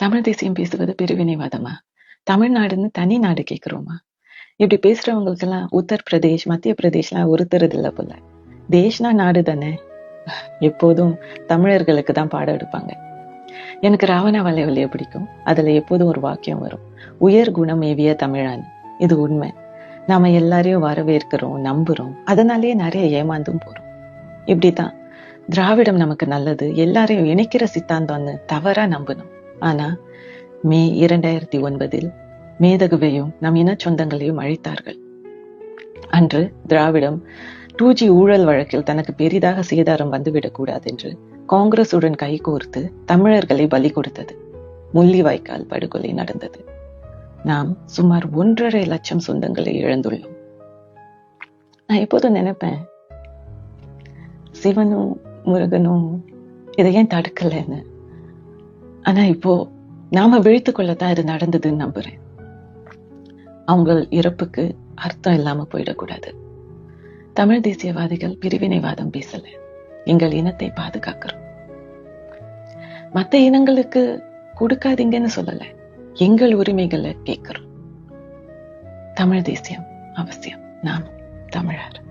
தமிழ் தேசியம் பேசுவது பிரிவினைவாதமா? தமிழ்நாடுன்னு தனி நாடு கேக்குறோமா? இப்படி பேசுறவங்களுக்கெல்லாம் உத்தரப்பிரதேஷ் மத்திய பிரதேஷ்லாம் ஒருத்தருது இல்ல போல. தேஷ்னா நாடு தானே? எப்போதும் தமிழர்களுக்கு தான் பாடம் எடுப்பாங்க. எனக்கு ராவண வலைவலிய பிடிக்கும். அதுல எப்போதும் ஒரு வாக்கியம் வரும். உயர் குணம் ஏவிய தமிழான். இது உண்மை. நாம எல்லாரையும் வரவேற்கிறோம் நம்புறோம். அதனாலேயே நிறைய ஏமாந்தும் போறோம். இப்படித்தான். திராவிடம் நமக்கு நல்லது. எல்லாரையும் இணைக்கிற சித்தாந்தம்னு தவறா நம்பணும். ஆனா மே இரண்டாயிரத்தி ஒன்பதில் மேதகுவையும் நம் இன சொந்தங்களையும் அழித்தார்கள். அன்று திராவிடம் டூ ஜி ஊழல் வழக்கில் தனக்கு பெரிதாக சேதாரம் வந்துவிடக்கூடாது என்று காங்கிரசுடன் கைகோர்த்து தமிழர்களை பலி கொடுத்தது. முள்ளிவாய்க்கால் படுகொலை நடந்தது. நாம் சுமார் ஒன்றரை லட்சம் சொந்தங்களை இழந்துள்ளோம். நான் எப்போதும் நினைப்பேன் சிவனும் முருகனும் இதை ஏன் தடுக்கலைன்னு? ஆனா இப்போ நாம விழித்து கொள்ளத்தான் இது நடந்ததுன்னு நம்புறேன். அவங்க இறப்புக்கு அர்த்தம் இல்லாம போயிடக்கூடாது. தமிழ் தேசியவாதிகள் பிரிவினைவாதம் பேசல. எங்கள் இனத்தை பாதுகாக்கிறோம். மத்த இனங்களுக்கு கொடுக்காதீங்கன்னு சொல்லல. எங்கள் உரிமைகளை கேட்கிறோம். தமிழ் தேசியம் அவசியம். நாம் தமிழர்.